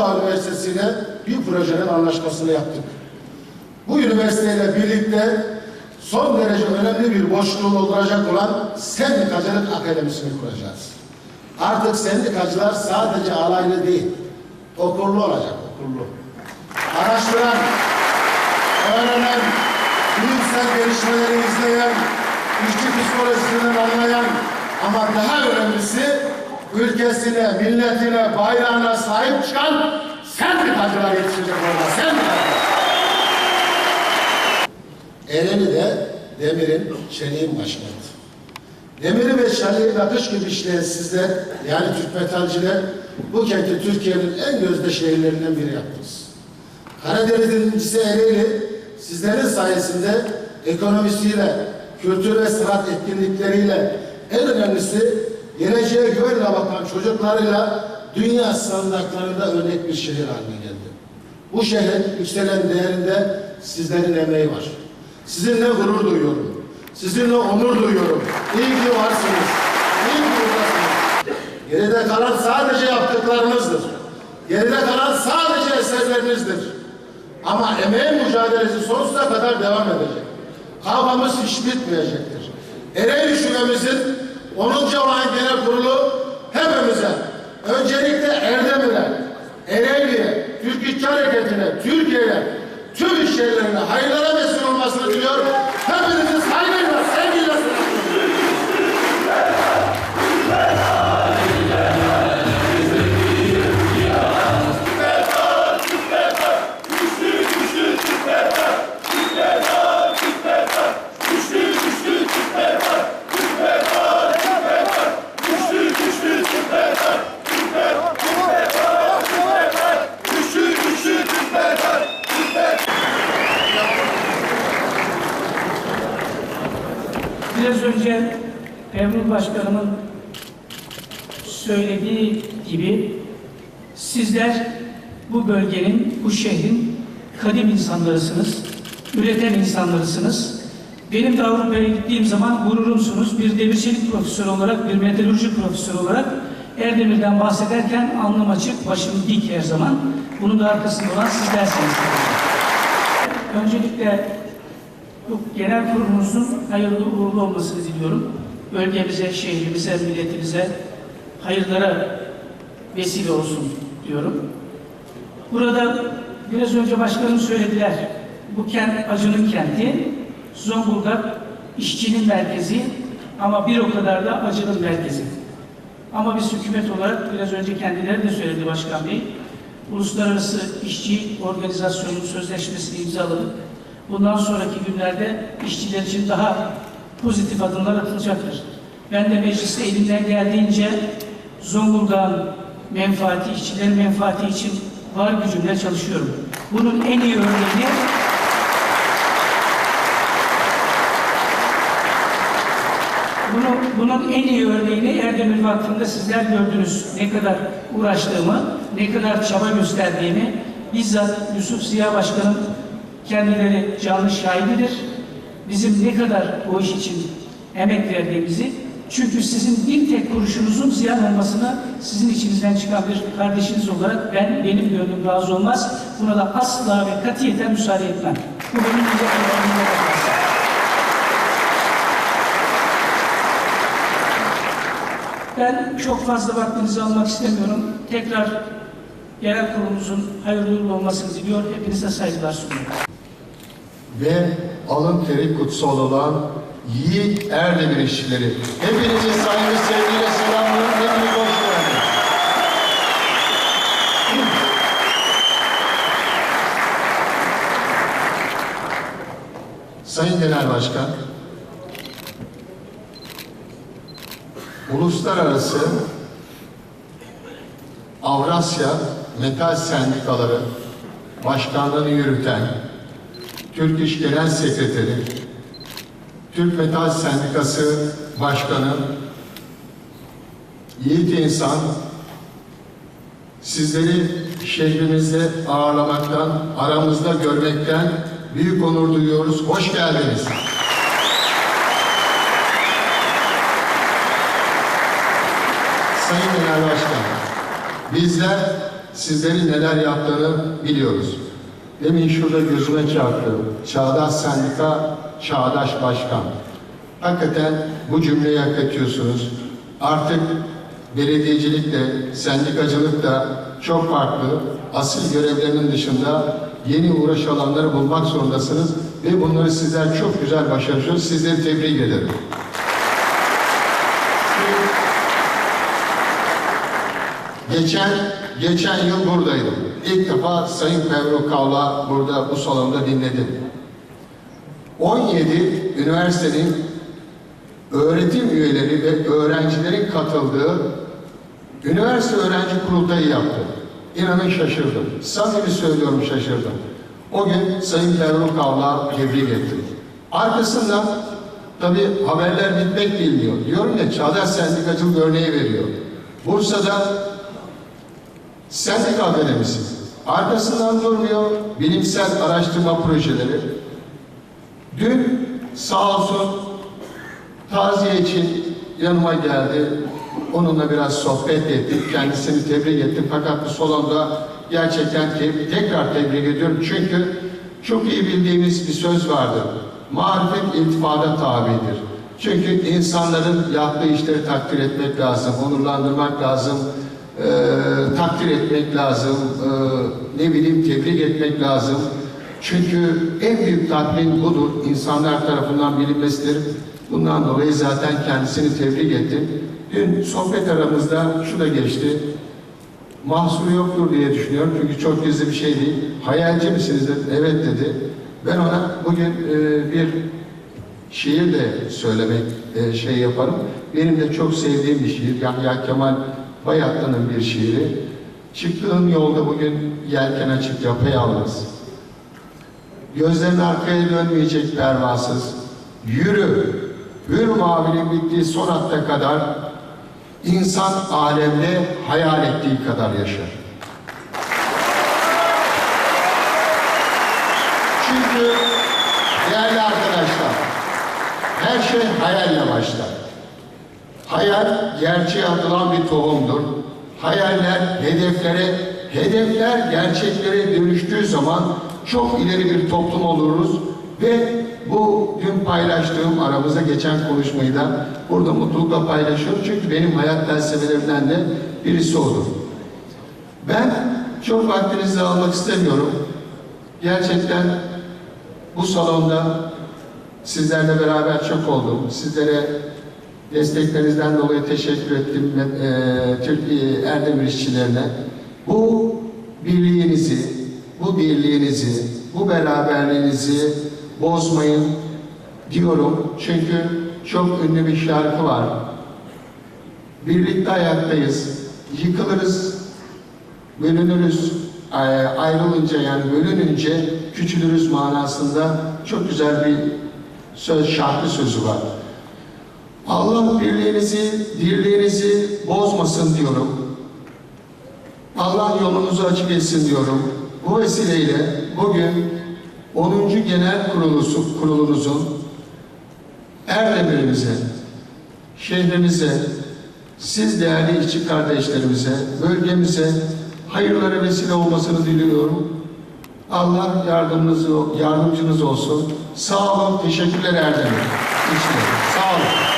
Uludağ Üniversitesi'ne bir projenin anlaşmasını yaptık. Bu üniversiteyle birlikte son derece önemli bir boşluğu dolduracak olan Sendikacılık Akademisi'ni kuracağız. Artık sendikacılar sadece alaylı değil, okullu olacak, okullu. Araştıran, öğrenen, bilimsel gelişmeleri izleyen, işçi psikolojisinden anlayan ama daha önemlisi ülkesine, milletine, bayrağına sahip çıkan sendikacılar yetişecek orada, sendikacılar. Eren'i demirin, çeliğin başkenti. Demiri ve çeliği nakış gibi işleyen sizler, yani Türk metalciler, bu kenti Türkiye'nin en gözde şehirlerinden biri yaptınız. Karadeniz'in incisi Ereğli, sizlerin sayesinde ekonomisiyle, kültür ve sanat etkinlikleriyle, en önemlisi geleceğe güvenle bakan çocuklarıyla dünya standartlarında örnek bir şehir haline geldi. Bu şehrin yükselen değerinde sizlerin emeği var. Sizinle gurur duyuyorum. Sizinle onur duyuyorum. İyi ki varsınız. İyi ki buradasınız. Geride kalan sadece yaptıklarınızdır. Geride kalan sadece eserlerinizdir. Ama emeğin mücadelesi sonsuza kadar devam edecek. Kavgamız hiç bitmeyecektir. Ereğli şubemizin 10. olan genel kurulu hepimize, öncelikle Erdemir'e, Ereğli'ye, Türk İşçi Hareketi'ne, Türkiye'ye, tüm iş yerlerine hayırlara vesile olmasını diliyorum. Hepinizi saygıyla, sevgiyle Emrul Başkanımın söylediği gibi sizler bu bölgenin, bu şehrin kadim insanlarısınız, üreten insanlarısınız. Benim de Avrupa'ya gittiğim zaman gururumsunuz. Bir demirçilik profesörü olarak, bir metalurji profesörü olarak Erdemir'den bahsederken alnım açık, başım dik her zaman. Bunun da arkasında olan sizlersiniz. Öncelikle bu genel kurulumuzun hayırlı uğurlu olmasını diliyorum. Bölgemize, şehrimize, milletimize hayırlara vesile olsun diyorum. Burada biraz önce başkanım söylediler. Bu kent acının kenti. Zonguldak işçinin merkezi ama bir o kadar da acının merkezi. Ama biz hükümet olarak biraz önce kendileri de söyledi Başkan Bey. Uluslararası İşçi Organizasyonu'nun sözleşmesini imzaladık. Bundan sonraki günlerde işçiler için daha pozitif adımlar atılacaktır. Ben de mecliste elimden geldiğince Zonguldak'ın menfaati, işçilerin menfaati için var gücümle çalışıyorum. Bunun en iyi örneğini Bunu, bunun en iyi örneğini Erdemir Vakfı'nda sizler gördünüz. Ne kadar uğraştığımı, ne kadar çaba gösterdiğimi bizzat Yusuf Ziya Başkanım kendileri canlı şahididir. Bizim ne kadar bu iş için emek verdiğimizi çünkü sizin bir tek kuruşunuzun ziyan olmasına sizin içinizden çıkan bir kardeşiniz olarak ben benim gönlüm razı olmaz. Buna da asla ve katiyeten müsaade etmem. Bu benim. Ben çok fazla vaktinizi almak istemiyorum. Tekrar genel kurulumuzun hayırlı olmasını diliyor. Hepinize saygılar sunuyorum. ve alın teri kutsal olan yiğit Erdemir işçileri. Hepinizi saygı sevgiyle selamlıyorum. Hepiniz hoş geldiniz. Sayın Genel Başkan, Uluslararası Avrasya Metal Sendikaları Başkanlığını yürüten Türk İş Genel Sekreteri, Türk Metal Sendikası Başkanı, yiğit insan, sizleri şehrimizde ağırlamaktan, aramızda görmekten büyük onur duyuyoruz. Hoş geldiniz. Sayın Genel Başkan, bizler sizlerin neler yaptığını biliyoruz. Demin şurada gözüme çarptı. Çağdaş Sendika, Çağdaş Başkan. Hakikaten bu cümleyi hak ediyorsunuz. Artık belediyecilik de, sendikacılık da çok farklı. Asıl görevlerinin dışında yeni uğraş alanları bulmak zorundasınız ve bunları sizler çok güzel başarıyorsunuz. Sizleri tebrik ederim. Geçen geçen yıl buradaydım. İlk defa Sayın Pevro Kavla burada bu salonda dinledim. 17 üniversitenin öğretim üyeleri ve öğrencilerin katıldığı üniversite öğrenci kurultayı yaptı. İnanın şaşırdım. Samimi söylüyorum şaşırdım. O gün Sayın Pevro Kavla tebrik ettim. Arkasından tabii haberler bitmek bilmiyor. Diyorum ya Çağdaş Sendikacılık örneği veriyor. Bursa'da Sendika Akademisi. Arkasından durmuyor bilimsel araştırma projeleri. Dün sağ olsun taziye için yanıma geldi. Onunla biraz sohbet ettik. Kendisini tebrik ettim. Fakat bu salonda gerçekten te- tekrar tebrik ediyorum. Çünkü çok iyi bildiğimiz bir söz vardır. Marifet iltifada tabidir. Çünkü insanların yaptığı işleri takdir etmek lazım, onurlandırmak lazım, eee, takdir etmek lazım, eee, ne bileyim tebrik etmek lazım. Çünkü en büyük tatmin budur. İnsanlar tarafından bilinmesidir. Bundan dolayı zaten kendisini tebrik ettim. Dün sohbet aramızda şu da geçti. Mahsuru yoktur diye düşünüyorum çünkü çok gizli bir şey değil. Hayalci misiniz dedim. Evet dedi. Ben ona bugün e, bir şiir de söylemek e, şey yaparım. Benim de çok sevdiğim bir şiir. Yahya Kemal Bayatlı'nın bir şiiri. Çıktığım yolda bugün yelken açık yapayalnız. Gözlerin arkaya dönmeyecek pervasız. Yürü, hür mavinin bittiği son hatta kadar insan alemde hayal ettiği kadar yaşar. Çünkü değerli arkadaşlar, her şey hayalle başlar. Hayal gerçeğe atılan bir tohumdur. Hayaller hedeflere, hedefler gerçeklere dönüştüğü zaman çok ileri bir toplum oluruz ve bu dün paylaştığım aramıza geçen konuşmayı da burada mutlulukla paylaşıyorum. Çünkü benim hayat felsefelerimden de birisi odur. Ben çok vaktinizi almak istemiyorum. Gerçekten bu salonda sizlerle beraber çok oldum. Sizlere desteklerinizden dolayı teşekkür ettim e, Türkiye Erdemir işçilerine. Bu birliğinizi, bu birliğinizi, bu beraberliğinizi bozmayın diyorum. Çünkü çok ünlü bir şarkı var. Birlikte ayaktayız, yıkılırız, bölünürüz, e, ayrılınca yani bölününce küçülürüz manasında çok güzel bir söz, şarkı sözü var. Allah birliğinizi, dirliğinizi bozmasın diyorum. Allah yolunuzu açık etsin diyorum. Bu vesileyle bugün 10. Genel Kurulusu, Kurulunuzun Erdemir'imize, şehrimize, siz değerli işçi kardeşlerimize, bölgemize hayırlara vesile olmasını diliyorum. Allah yardımınız, yardımcınız olsun. Sağ olun, teşekkürler Erdemir. İşçiler, sağ olun.